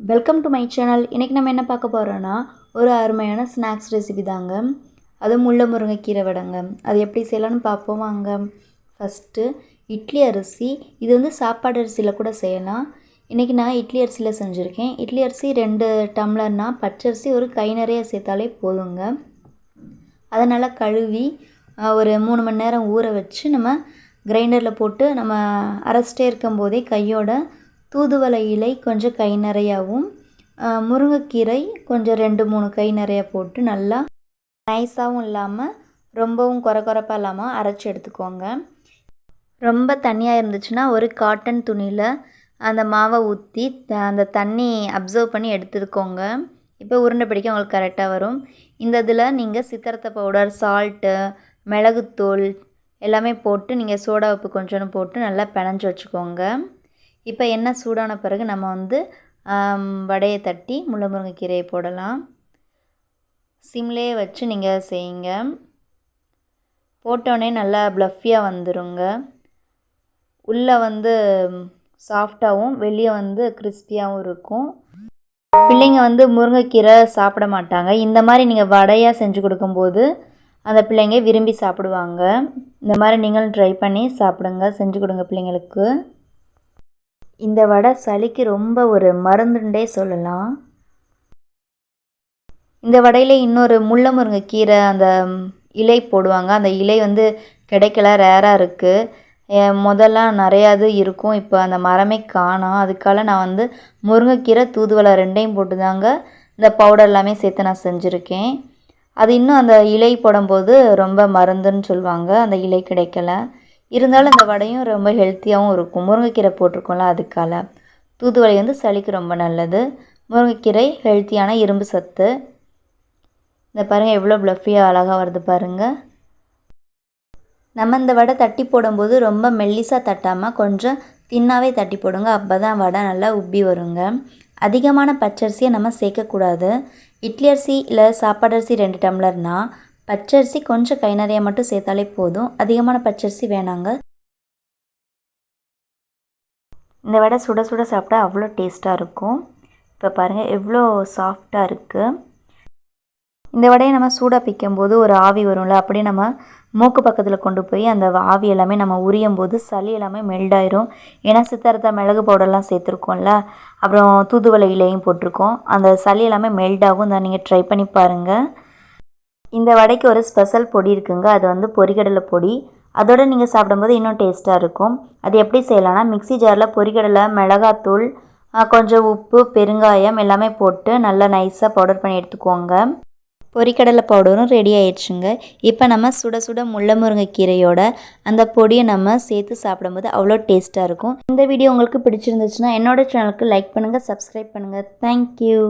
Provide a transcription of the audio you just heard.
Welcome to my channel இன்றைக்கி நம்ம என்ன பார்க்க போகிறோன்னா ஒரு அருமையான ஸ்நாக்ஸ் ரெசிபி தாங்க. அது முள்ள முருங்கைக்கீரை வடைங்க. அது எப்படி செய்யலாம்னு பார்ப்போம் வாங்க. ஃபஸ்ட்டு இட்லி அரிசி. இது வந்து சாப்பாடு அரிசியில் கூட செய்யலாம். இன்றைக்கி நான் இட்லி அரிசியில் செஞ்சுருக்கேன். இட்லி அரிசி ரெண்டு டம்ளர்னா பச்சரிசி ஒரு கை நிறைய சேர்த்தாலே போதுங்க. அதை நல்லா கழுவி ஒரு மூணு மணி நேரம் ஊற வச்சு நம்ம கிரைண்டரில் போட்டு நம்ம அரைச்சிட்டே இருக்கும்போதே கையோட தூதுவளை இலை கொஞ்சம் கை நிறையாவும் முருங்கைக்கீரை கொஞ்சம் ரெண்டு மூணு கை நிறையா போட்டு நல்லா நைஸாகவும் இல்லாமல் ரொம்பவும் குறை குறைப்பாக இல்லாமல் அரைச்சி எடுத்துக்கோங்க. ரொம்ப தண்ணியாக இருந்துச்சுன்னா ஒரு காட்டன் துணியில் அந்த மாவை ஊற்றி அந்த தண்ணி அப்சர்வ் பண்ணி எடுத்துக்கோங்க. இப்போ உருண்டை பிடிக்க உங்களுக்கு கரெக்டாக வரும். இந்த இதில் நீங்கள் சித்திரத்தை பவுடர் சால்ட்டு மிளகுத்தூள் எல்லாமே போட்டு நீங்கள் சோடா உப்பு கொஞ்சோன்னு போட்டு நல்லா பிணைஞ்சு வச்சுக்கோங்க. இப்போ எண்ணெய் சூடான பிறகு நம்ம வந்து வடையை தட்டி முள்ளை முருங்கைக்கீரையை போடலாம். சிம்லேயே வச்சு நீங்கள் செய்யுங்க. போட்டோடனே நல்லா ப்ளஃபியாக வந்துருங்க. உள்ளே வந்து சாஃப்டாகவும் வெளியே வந்து கிறிஸ்பியாகவும் இருக்கும். பிள்ளைங்க வந்து முருங்கைக்கீரை சாப்பிட மாட்டாங்க. இந்த மாதிரி நீங்கள் வடையாக செஞ்சு கொடுக்கும்போது அந்த பிள்ளைங்க விரும்பி சாப்பிடுவாங்க. இந்த மாதிரி நீங்களும் ட்ரை பண்ணி சாப்பிடுங்க செஞ்சு கொடுங்க பிள்ளைங்களுக்கு. இந்த வடை சளிக்கு ரொம்ப ஒரு மருந்துண்டே சொல்லலாம். இந்த வடையில் இன்னொரு முள்ளை முருங்கைக்கீரை அந்த இலை போடுவாங்க. அந்த இலை வந்து கிடைக்கல ரேராக இருக்குது முதல்லாம் நிறையா இது இருக்கும். இப்போ அந்த மரமே காணோம் அதுக்காக நான் வந்து முருங்கைக்கீரை தூதுவளை ரெண்டையும் போட்டு தாங்க இந்த பவுடர் எல்லாமே சேர்த்து நான் செஞ்சுருக்கேன். அது இன்னும் அந்த இலை போடும்போது ரொம்ப மருந்துன்னு சொல்லுவாங்க. அந்த இலை கிடைக்கல. இருந்தாலும் இந்த வடையும் ரொம்ப ஹெல்த்தியாகவும் இருக்கும். முருங்கைக்கீரை போட்டிருக்கோம்ல அதுக்கால. தூதுவளை வந்து சளிக்கு ரொம்ப நல்லது. முருங்கைக்கீரை ஹெல்த்தியான இரும்பு சத்து. இந்த பாருங்கள் எவ்வளோ ப்ளஃபியாக அழகாக வருது பாருங்கள் நம்ம இந்த வடை தட்டி போடும்போது ரொம்ப மெல்லிசாக தட்டாமல் கொஞ்சம் தின்னாவே தட்டி போடுங்க. அப்போ தான் வடை நல்லா உப்பி வருங்க. அதிகமான பச்சரிசியை நம்ம சேர்க்கக்கூடாது. இட்லி அரிசி இல்லை சாப்பாடு அரிசி ரெண்டு டம்ளர்னா பச்சரிசி கொஞ்சம் கை நிறைய மட்டும் சேர்த்தாலே போதும். அதிகமான பச்சரிசி வேணாங்க. இந்த வடை சுட சுட சாப்பிட்டா அவ்வளோ டேஸ்ட்டாக இருக்கும். இப்போ பாருங்கள் எவ்வளோ சாஃப்டாக இருக்குது இந்த வடையை நம்ம சூடாக பிக்கும்போது ஒரு ஆவி வரும்ல அப்படியே நம்ம மூக்கு பக்கத்தில் கொண்டு போய் அந்த ஆவி எல்லாமே நம்ம உரியும் போது சளி எல்லாமே மெல்ட் ஆயிரும். ஏன்னா சித்தரத்தை மிளகு பவுடர்லாம் சேர்த்துருக்கோம்ல அப்புறம் தூதுவளை இலையும் போட்டிருக்கோம். அந்த சளி எல்லாமே மெல்ட் ஆகும். தான் நீங்கள் ட்ரை பண்ணி பாருங்கள் இந்த வடைக்கு ஒரு ஸ்பெஷல் பொடி இருக்குங்க. அது வந்து பொரிகடலை பொடி. அதோடு நீங்கள் சாப்பிடும்போது இன்னும் டேஸ்ட்டாக இருக்கும். அது எப்படி செய்யலாம்னா மிக்ஸி ஜாரில் பொரிகடலை மிளகாத்தூள் கொஞ்சம் உப்பு பெருங்காயம் எல்லாமே போட்டு நல்லா நைஸாக பவுடர் பண்ணி எடுத்துக்கோங்க பொரிக்கடலை பவுடரும் ரெடி ஆயிடுச்சுங்க. இப்போ நம்ம சுட சுட முள்ளமுருங்கை கீரையோட அந்த பொடியை நம்ம சேர்த்து சாப்பிடும்போது அவ்வளோ டேஸ்ட்டாக இருக்கும். இந்த வீடியோ உங்களுக்கு பிடிச்சிருந்துச்சுன்னா என்னோடய சேனலுக்கு லைக் பண்ணுங்கள் சப்ஸ்கிரைப் பண்ணுங்கள் தேங்க்யூ